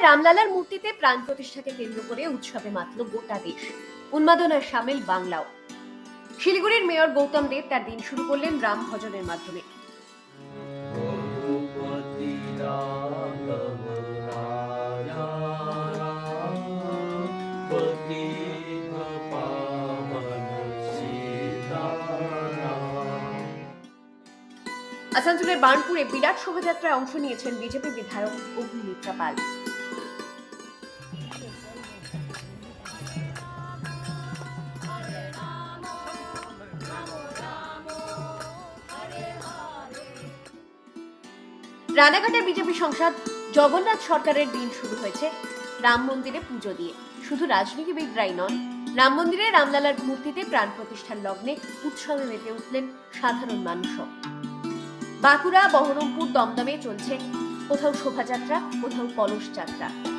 রামলালার মূর্তিতে প্রাণ প্রতিষ্ঠাকে কেন্দ্র করে উৎসবে মাতল গোটা দেশ? উন্মাদনার সামিল বাংলাও। শিলিগুড়ির মেয়র গৌতম দেব তার দিন শুরু করলেন রাম ভজনের মাধ্যমে। আসানসোলের বার্নপুরে বিরাট শোভাযাত্রায় অংশ নিয়েছেন বিজেপি বিধায়ক অগ্নিমিত্রা পাল। রানাঘাটের বিজেপি সংসদ জগন্নাথ সরকারের দিন শুরু হয়েছে রাম মন্দিরে পুজো দিয়ে। শুধু রাজনীতিবিদরাই নন, রাম মন্দিরে রামলালার মূর্তিতে প্রাণ প্রতিষ্ঠার লগ্নে উৎসবে মেতে উঠলেন সাধারণ মানুষও। বাঁকুড়া বহরমপুর দমদমে চলছে। কোথাও শোভাযাত্রা কোথাও কলস যাত্রা।